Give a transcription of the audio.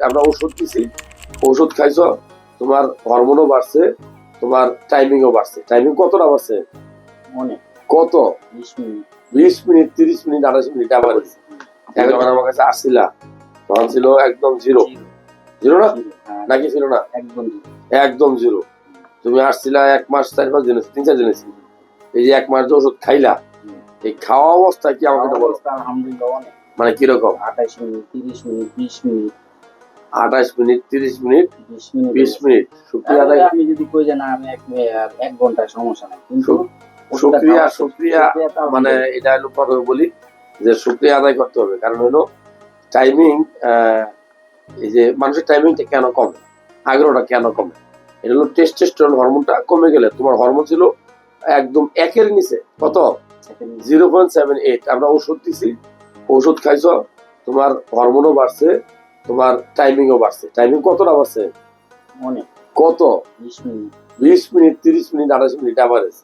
আমরা ওষুধ দিছি। ওষুধ খাইছো তোমার হরমোনও বাড়ছে তোমার টাইমিংও বাড়ছে। টাইমিং কতটা বাড়ছে? অনেক কত? বিশ মিনিট। তিরিশ মিনিট আঠাশ মিনিট আবার এখন আমার কাছে আসছিলা তখন ছিল একদম জিরো জিরো না? হ্যাঁ, নাকি ছিল না? একদম জিরো। একদম জিরো তুমি আসছিলা এক মাস চার পাঁচ দিন তিন চার দিন এই যে এক মাস যে ওষুধ খাইলা এই খাওয়া অবস্থা কি আমাকে বলো। মানে কীরকম? আঠাইশ মিনিট তিরিশ মিনিট বিশ মিনিট। আঠাশ মিনিট তিরিশ মিনিট বিশ মিনিট। শুক্রিয়া আদায় আমি যদি কই যে না আমি এক এক ঘন্টায় সমস্যা নাই কিন্তু শুক্রিয়া শুক্রিয়া মানে এটা হলো প্রথমে বলি যে শুক্রিয়া আদায় করতে হবে। কারণ হলো টাইমিং এই যে মানুষের টাইমিংটা কেন কমে? আগ্রহটা কেন কমে? এটা হলো টেস্টোস্টেরন হরমোনটা কমে গেলে তোমার হরমোন ছিল একদম একের নিচে। কত? জিরো পয়েন্ট সেভেন এইট আমরা ওষুধ দিছি ওষুধ খাইছো তোমার হরমোনও বাড়ছে তোমার টাইমিংও বাড়ছে। টাইমিং কতটা বাড়ছে? অনেক। কত? বিশ মিনিট। বিশ মিনিট তিরিশ মিনিট আঠাশ মিনিট অ্যাভারেজ